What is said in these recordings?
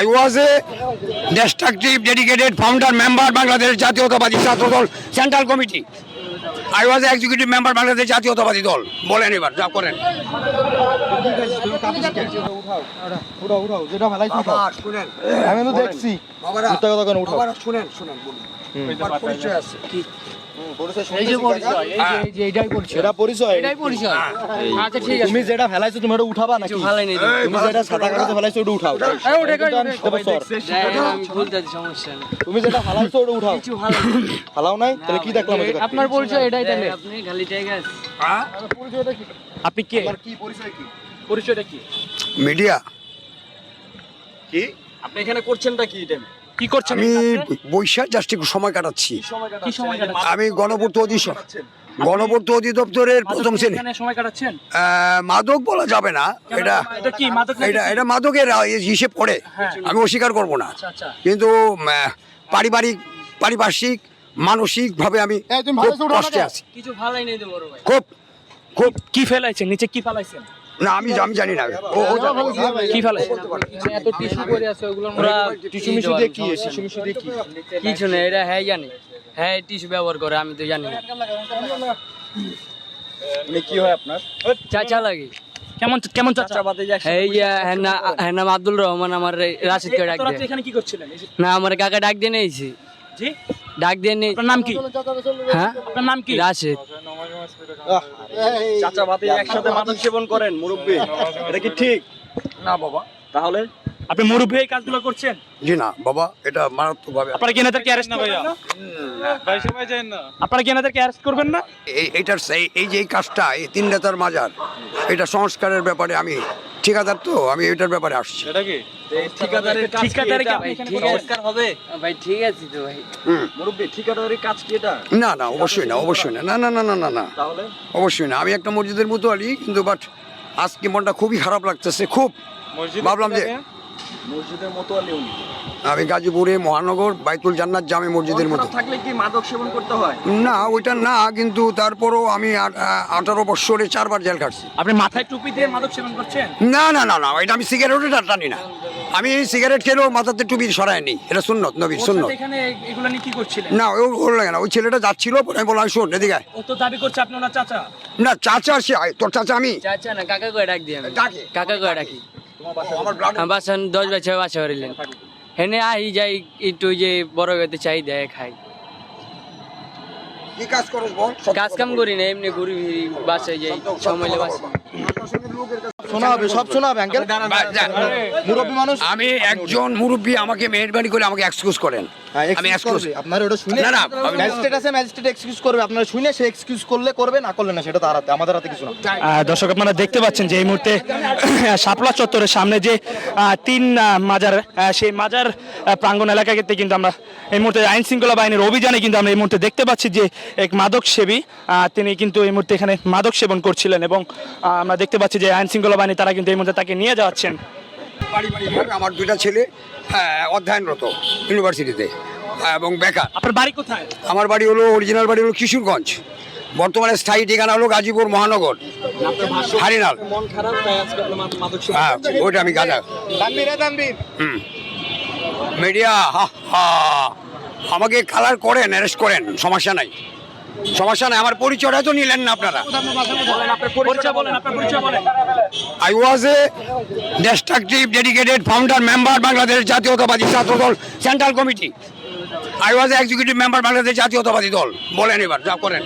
I was a destructive, dedicated founder member Bangladesh জাতীয়তাবাদী ছাত্র দল central committee I was executive member Bangladesh জাতীয়তাবাদী দল বলেন এবার যা করেন। শুনেন। আমি তো দেখছি। কথা কেন উঠাও? শুনেন শুনেন বলুন। আমার পরিচয় আছে এই যে পরিচয় এই যে এই যে এটাই পরিচয়। এটা পরিচয়। এটাই পরিচয়। আচ্ছা ঠিক আছে। তুমি যেটা ফেলাইছো তুমি ওটা উঠাবা নাকি? তুমি যেটা সাদা কাগজে ফেলাইছো ওটা উঠাও। এই ওটা কিন্তু আমি দেবো সর। আমি ভুলতে সমস্যা নেই। তুমি যেটা ফেলাইছো ওটা উঠাও। কিছু নাই। তাহলে কি দেখলাম আপনার পরিচয় এটাই তাহলে। আপনি খালি ঠিক আছে আপনি কে? কি পরিচয় কি? পরিচয়টা কি? মিডিয়া। কি? আপনি এখানে করছেনটা কি এটা কি করছেন আমি বৈশাখ জাস্ট একটু সময় কাটাচ্ছি। কি সময় কাটাচ্ছেন? আমি গণপূর্ত অধিশন গণপূর্ত অধিদপ্তরের প্রথম শ্রেণি। এখানে সময় কাটাচ্ছেন? আহ, মাদক বলা যাবে না। এটা এটা কি মাদক নাকি এটা মাদকের হিসেব পড়ে আমি অস্বীকার করব না। আচ্ছা আচ্ছা। কিন্তু পারিবারিক পারিপার্শ্বিক মানসিকভাবে আমি খুব করে কষ্টে আছি। কিছু ভালোই নেই তো বড় ভাই। খুব খুব কি ফেলাইছেন? নিচে কি ফেলাইছেন? না আমি আমি জানি না। ও ও কি ফেলাইছেন এত টিস্যু করে আছে ওগুলো আমরা টিস্যু মিশু দিয়ে কি টিস্যু মিশু দিয়ে কি? কিছু এটা হ্যাঁ জানি। হ্যাঁ টিস্যু ব্যবহার করে আমি তো জানি না। মানে কি হয় আপনার? চাচা লাগে। কেমন কেমন চাচা? হ্যাঁ এই যে হ্যাঁ না হ্যাঁ নাম আব্দুল রহমান আমার রাশিদকে ডাক তোরা দিয়ে। এখানে কি করছিলেন? না আমার কাকা ডাক দিয়ে নিয়েছি। জি? ডাক দিয়ে আপনার নাম কি? হ্যাঁ? আপনার নাম কি? রাশিদ। চাচা ভাতি একসাথে মাদক সেবন করেন মুরব্বী। এটা কি ঠিক? না বাবা। তাহলে? আপনি মুরব্বী এই কাজগুলো করছেন? জি না বাবা এটা মারাত্মকভাবে আপনারা কি এনাদেরকে অ্যারেস্ট করবেন না? আপনারা কি এনাদেরকে অ্যারেস্ট করবেন না? এই এইটার সেই- এই যে এই কাজটা এই তিন নেতার মাজার এটা সংস্কারের ব্যাপারে আমি ঠিকাদার তো আমি এটার ব্যাপারে আসছি। এই ঠিকাদারের কাজ কি ঠিকাদারে কি আপনি এখানে। সংস্কার হবে? ভাই ঠিক আছে তো ভাই। হুম। মুরব্বী ঠিকাদারের কাজ কি এটা? না না অবশ্যই না অবশ্যই না। না না না না না না। তাহলে? অবশ্যই না। আমি একটা মসজিদের মতো আলি কিন্তু বাট আজকে মনটা খুবই খারাপ লাগতেছে খুব। ভাবলাম যে মসজিদের মতো আলী আমি গাজীপুরে মহানগর বাইতুল জান্নাত জামে মসজিদের মতো। থাকলে কি মাদক সেবন করতে হয়? না ওইটা না কিন্তু তারপরও আমি আঠারো বছরে চারবার জেল কাটছি আপনি মাথায় টুপি দিয়ে মাদক সেবন করছেন? না না না না এটা আমি সিগারেটও টানি না। আমি সিগারেট খেলেও মাথাতে টুপি সরাই নি এটা সুন্নত নবীর সুন্নত। এখানে এগুলো নিয়ে কি করছিলেন? না ও ওর লাগে না ওই ছেলেটা যাচ্ছিল আমি বললাম শোন এদিকে ও তো দাবি করছে আপনি ওনার চাচা? না চাচা সে তোর চাচা আমি। চাচা না কাকা করে ডাক দিয়ে আমি। কাকা? করে ডাকি। বাসান দশ বছর বাসা করিলেন। হেনে আহি যাই একটু যে বড় গেতে চাই দেয় খাই। কাজ কাম করি না এমনি ঘুরি ফিরি বাসায় যাই সময় বাসা শোনা হবে সব শোনা হবে মানুষ? আমি একজন মুরব্বী আমাকে মেহরবানি করে আমাকে এক্সকিউজ করেন। আমি এক্সকিউজ আপনার ওটা শুনে না, না, ম্যাজিস্ট্রেট আছে ম্যাজিস্ট্রেট এক্সকিউজ করবে। আপনারা শুনে সে এক্সকিউজ করলে করবে না করলে না সেটা তার হাতে আমাদের হাতে কিছু না। দর্শক আপনারা দেখতে পাচ্ছেন যে এই মুহূর্তে শাপলা চত্বরের সামনে যে তিন মাজার সেই মাজার প্রাঙ্গণ এলাকাতে কিন্তু আমরা এই মুহূর্তে আইন শৃঙ্খলা বাহিনীর অভিযানে কিন্তু আমরা এই মুহূর্তে দেখতে পাচ্ছি যে এক মাদক সেবী আহ, তিনি কিন্তু এই মুহূর্তে এখানে মাদক সেবন করছিলেন এবং আমরা দেখতে পাচ্ছি যে আইন শৃঙ্খলা বাহিনী তারা কিন্তু এই মুহূর্তে তাকে নিয়ে যাচ্ছেন। আমার দুইটা ছেলে হ্যাঁ, অধ্যয়নরত ইউনিভার্সিটিতে এবং বেকার। আপনার বাড়ি কোথায়? আমার বাড়ি হলো অরিজিনাল বাড়ি হলো কিশোরগঞ্জ। বর্তমানে স্থায়ী ঠিকানা হলো গাজীপুর মহানগর হারিনাল। হ্যাঁ ওইটা আমি গাজা। হুম। মিডিয়া হা হা। আমাকে কালার করেন অ্যারেস্ট করেন সমস্যা নাই। সমস্যা নাই আমার পরিচয়টা তো নিলেন না আপনারা। I was a destructive dedicated founder member Bangladesh জাতীয়তাবাদী ছাত্রদল central committee I was executive member Bangladesh জাতীয়তাবাদী দল বলেন এবার, যা করেন।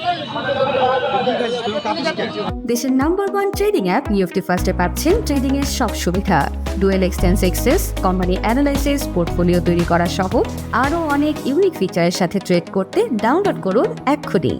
দেশের number one trading app UFT ফার্স্টে পাচ্ছেন ট্রেডিং এর সব সুবিধা। Dual এক্সটেন্স access company analysis portfolio তৈরি করা সহ আরও অনেক ইউনিক ফিচারের সাথে ট্রেড করতে ডাউনলোড করুন এক্ষুনি।